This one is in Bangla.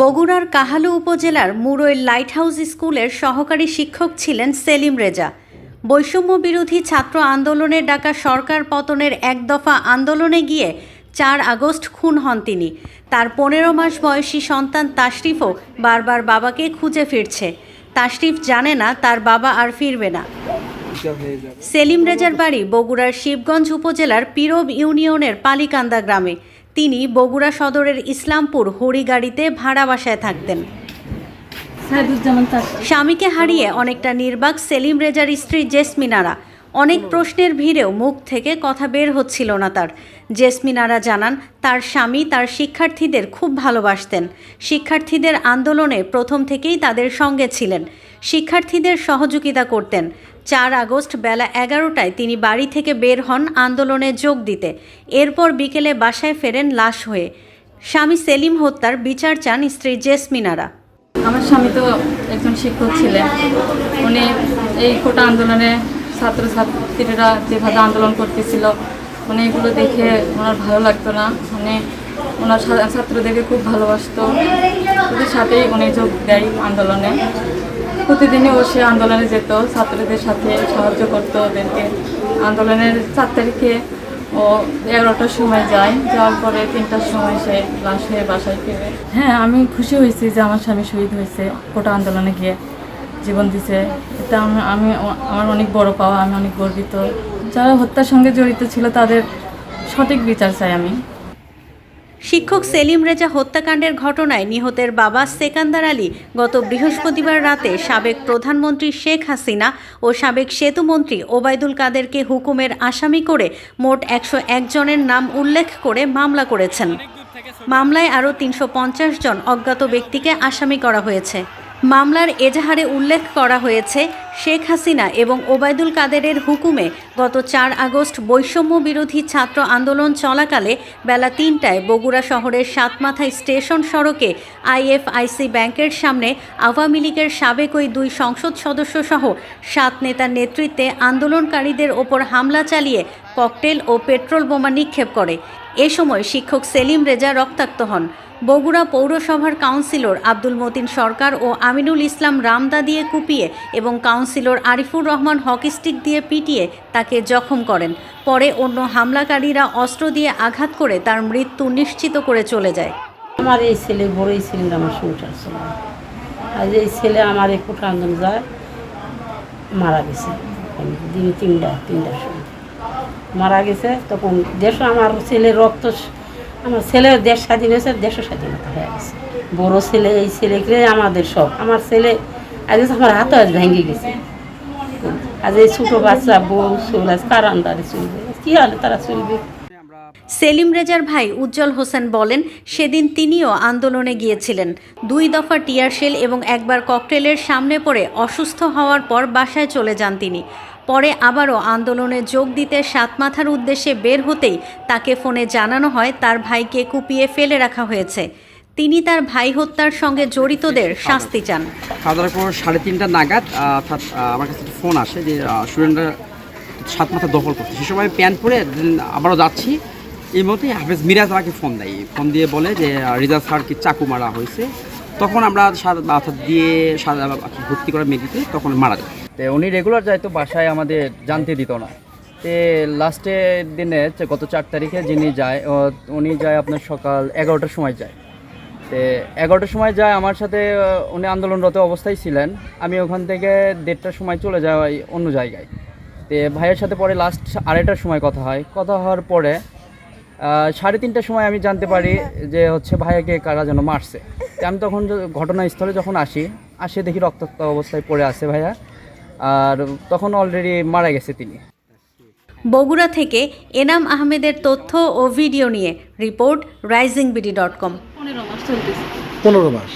বগুড়ার কাহালু উপজেলার মুরই লাইট হাউস স্কুলের সহকারী শিক্ষক ছিলেন সেলিম রেজা। বৈষম্য বিরোধী ছাত্র আন্দোলনের ডাকা সরকার পতনের এক দফা আন্দোলনে গিয়ে চার আগস্ট খুন হন তিনি। তার পনেরো মাস বয়সী সন্তান তাশরিফও বারবার বাবাকে খুঁজে ফিরছে। তাশরিফ জানে না তার বাবা আর ফিরবে না। সেলিম রেজার বাড়ি বগুড়ার শিবগঞ্জ উপজেলার পিরব ইউনিয়নের পালিকান্দা গ্রামে। তিনি বগুড়া সদরের ইসলামপুর হরিগাড়িতে ভাড়া বাসায় থাকতেন। স্বামীকে হারিয়ে অনেকটা নির্বাক সেলিম রেজার স্ত্রী জেসমিনারা। অনেক প্রশ্নের ভিড়েও মুখ থেকে কথা বের হচ্ছিল না তার। জেসমিনারা জানান তার স্বামী তার শিক্ষার্থীদের খুব ভালোবাসতেন। শিক্ষার্থীদের আন্দোলনে প্রথম থেকেই তাদের সঙ্গে ছিলেন। শিক্ষার্থীদের সহযোগিতা করতেন। চার আগস্ট বেলা এগারোটায় তিনি বাড়ি থেকে বের হন আন্দোলনে যোগ দিতে। এরপর বিকেলে বাসায় ফেরেন লাশ হয়ে। স্বামী সেলিম হত্যার বিচার চান স্ত্রী জেসমিনারা। আমার স্বামী তো একজন শিক্ষক ছিলেন। উনি এই কোটা আন্দোলনে ছাত্রছাত্রীরা যেভাবে আন্দোলন করতেছিল, উনি এগুলো দেখে ওনার ভালো লাগতো না। উনি ওনার ছাত্রদেরকে খুব ভালোবাসতো। ওদের সাথেই উনি যোগ দেয় আন্দোলনে। প্রতিদিনই ও সে আন্দোলনে যেত, ছাত্রদের সাথে সাহায্য করতো ওদেরকে। আন্দোলনের চার তারিখে ও এগারোটার সময় যায়, যাওয়ার পরে তিনটার সময় সে লাশ হয়ে বাসায় ফিরে। হ্যাঁ আমি খুশি হয়েছি যে আমার স্বামী শহীদ হয়েছে কোটা আন্দোলনে গিয়ে জীবন দিছে। এটা আমি আমি আমার অনেক বড় পাওয়া, আমি অনেক গর্বিত। যারা হত্যার সঙ্গে জড়িত ছিল তাদের সঠিক বিচার চাই আমি। শিক্ষক সেলিম রেজা হত্যাকাণ্ডের ঘটনায় নিহতের বাবা সেকান্দার আলী গত বৃহস্পতিবার রাতে সাবেক প্রধানমন্ত্রী শেখ হাসিনা ও সাবেক সেতুমন্ত্রী ওবায়দুল কাদেরকে হুকুমের আসামি করে মোট একশো জনের নাম উল্লেখ করে মামলা করেছেন। মামলায় আরও তিনশো পঞ্চাশ জন অজ্ঞাত ব্যক্তিকে আসামি করা হয়েছে। মামলার এজাহারে উল্লেখ করা হয়েছে, শেখ হাসিনা এবং ওবায়দুল কাদেরের হুকুমে গত চার আগস্ট বৈষম্য বিরোধী ছাত্র আন্দোলন চলাকালে বেলা তিনটায় বগুড়া শহরের সাতমাথা স্টেশন সড়কে আইএফআইসি ব্যাংকের সামনে আওয়ামী লীগের সাবেক ওই দুই সংসদ সদস্য সহ সাত নেতার নেতৃত্বে আন্দোলনকারীদের ওপর হামলা চালিয়ে ককটেল ও পেট্রোল বোমা নিক্ষেপ করে। এ সময় শিক্ষক সেলিম রেজা রক্তাক্ত হন। বগুড়া পৌরসভার কাউন্সিলর আব্দুল মতিন সরকার ও আমিনুল ইসলাম রামদা দিয়ে কুপিয়ে এবং কাউন্সিলর আরিফুর রহমান হকিস্টিক দিয়ে পিটিয়ে তাকে জখম করেন। পরে অন্য হামলাকারীরা অস্ত্র দিয়ে আঘাত করে তার মৃত্যু নিশ্চিত করে চলে যায়। আমার এই ছেলে বড়ই ছেলের আমার সংসার ছিল আর এই ছেলে আমার এই কোটান্দন যায়, মারা গেছে। তিনটা, তিনটার সময়। মারা গেছে, তখন দেশ আমার ছেলে রক্ত আমার ছেলের দেশ স্বাধীন হয়েছে দেশও স্বাধীনতা হয়ে গেছে। বড় ছেলে, এই ছেলেকে আমাদের সব। আমার ছেলে আজ আমার হাত আজ ভেঙে গেছে। আজ এই ছোটো বাচ্চা, বউ চলে কার আন্দারে চলবে? কী হলে তারা চলবে? সেলিম রেজার ভাই উজ্জ্বল হোসেন বলেন, সেদিন তিনিও আন্দোলনে গিয়েছিলেন। দুই দফা টিয়ারশেল এবং একবার ককটেলের সামনে পড়ে অসুস্থ হওয়ার পর বাসায় চলে যান তিনি। পরে আবারও আন্দোলনে যোগ দিতে সাতমাথার উদ্দেশ্যে বের হতেই তাকে ফোনে জানানো হয় তার ভাইকে কুপিয়ে ফেলে রাখা হয়েছে। তিনি তার ভাই হত্যার সঙ্গে জড়িতদের শাস্তি চান। পর সাড়ে তিনটা নাগাদ অর্থাৎ আমার কাছে ফোন আসে যে স্টুডেন্টরা সাত মাথা দখল করছে। সে সময় প্যান্ট পরে আবারও যাচ্ছি। এই মধ্যেই হাফেজ মিরাজ আমাকে ফোন দেয়। ফোন দিয়ে বলে যে রিজাল স্যারকে চাকু মারা হয়েছে। তখন আমরা সাদা মাথা দিয়ে ভর্তি করা মেডিতে তখন মারা যায়। তো উনি রেগুলার যাইতো বাসায় আমাদের জানতে দিত না। তে লাস্টের দিনে গত চার তারিখে যিনি যায় উনি যায় আপনার সকাল এগারোটার সময় যায়। তে এগারোটার সময় যায়, আমার সাথে উনি আন্দোলনরত অবস্থায় ছিলেন। আমি ওখান থেকে দেড়টার সময় চলে যাই অন্য জায়গায়। তে ভাইয়ের সাথে পরে লাস্ট আড়াইটার সময় কথা হয়। কথা হওয়ার পরে সাড়ে তিনটার সময় আমি জানতে পারি যে হচ্ছে ভাইয়াকে কারা যেন মারছে। আমি তখন ঘটনাস্থলে যখন আসি, আসে দেখি রক্তাক্ত অবস্থায় পড়ে আছে ভাইয়া। আর তখন অলরেডি মারা গেছে তিনি। বগুড়া থেকে এনাম আহমেদের তথ্য ও ভিডিও নিয়ে report Rising BD dot com. পনেরো মাস চলতেছে। পনেরো মাস।